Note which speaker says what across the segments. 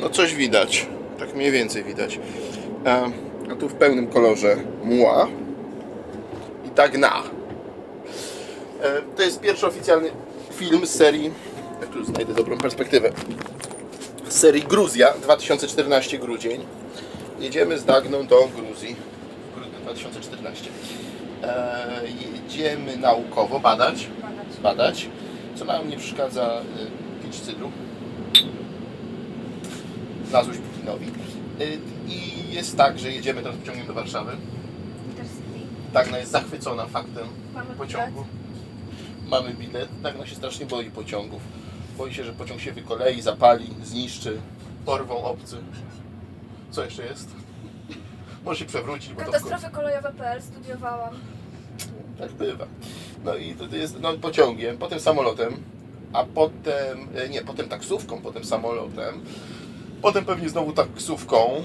Speaker 1: No coś widać. Tak mniej więcej widać. E, A tu w pełnym kolorze mła i tak na. E, To jest pierwszy oficjalny film z serii. Ja tu znajdę dobrą perspektywę. Z serii Gruzja 2014 grudzień. Jedziemy z Dagną do Gruzji. w grudniu 2014. E, jedziemy naukowo badać.
Speaker 2: Badać.
Speaker 1: Co nam nie przeszkadza pić cydru. Złość Putinowi. Y, I jest tak, że jedziemy teraz pociągiem do Warszawy. Dagna jest zachwycona faktem
Speaker 2: Mamy
Speaker 1: pociągu. Mamy bilet. Dagna się strasznie boi pociągów. Boi się, że pociąg się wykolei, zapali, zniszczy, porwą obcy. Co jeszcze jest? Może się przewrócić, bo
Speaker 2: Katastrofy kolejowe.pl studiowałam.
Speaker 1: Tak bywa. No i to to jest no, pociągiem, potem samolotem, a potem, e, nie, potem taksówką, potem samolotem, potem pewnie znowu taksówką,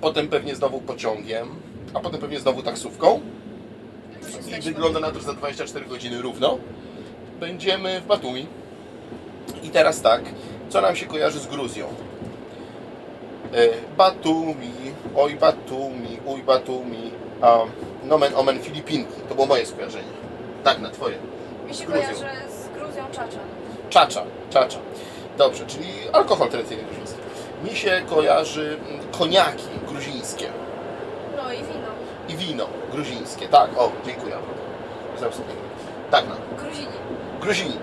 Speaker 1: potem pewnie znowu pociągiem, a potem pewnie znowu taksówką. I wygląda na to, że za 24 godziny równo będziemy w Batumi. I teraz tak, co nam się kojarzy z Gruzją? E, Batumi, oj Batumi, uj Batumi, a nomen omen Filipinki. To było moje skojarzenie. Tak, na twoje.
Speaker 2: Mi się kojarzy z Gruzją Czacza.
Speaker 1: Czacza, czacza. Dobrze, czyli alkohol tradycyjny gruziński. Mi się kojarzy mm, koniaki gruzińskie
Speaker 2: No i wino.
Speaker 1: i wino gruzińskie. Tak, o, dziękuję. Znam sobie. Tak, no.
Speaker 2: Gruzini.
Speaker 1: Gruzini.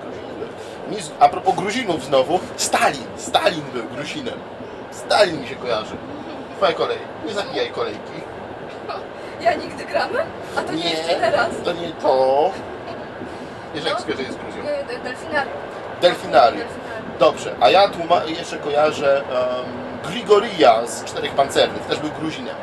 Speaker 1: Mi z, a propos Gruzinów znowu, Stalin. Stalin był Gruzinem. Stalin mi się kojarzy. Twoja kolej. Nie zabijaj kolejki.
Speaker 2: Ja nigdy gramy? A to nie, jeszcze teraz.
Speaker 1: to nie to. Jak
Speaker 2: No.
Speaker 1: skojarzenie z Gruzją?
Speaker 2: E, de- Delfinarium.
Speaker 1: Delfinarium. Dobrze, a ja jeszcze kojarzę um, Grigorija z Czterech Pancernych, też był Gruzinem.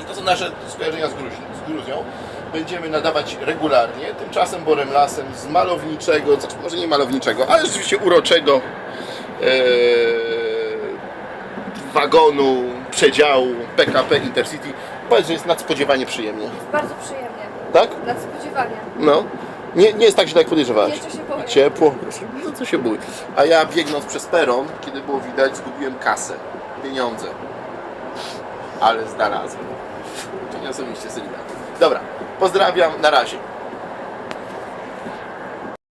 Speaker 1: I to są nasze skojarzenia z, Gruzi, z Gruzją. Będziemy nadawać regularnie, tymczasem Borem Lasem z malowniczego, znaczy może nie malowniczego, ale rzeczywiście uroczego e, wagonu, przedziału PKP Intercity. Powiedz, że jest nadspodziewanie przyjemnie.
Speaker 2: Jest bardzo przyjemnie.
Speaker 1: Tak?
Speaker 2: Nadspodziewanie.
Speaker 1: No. Nie, nie jest tak źle, jak podejrzewałaś.
Speaker 2: Jeszcze się boję.
Speaker 1: Ciepło. No co się bój. A ja biegnąc przez peron, kiedy było widać, zgubiłem kasę. Pieniądze. Ale znalazłem. To nie osobiście Sylwia. Dobra. Pozdrawiam. Na razie.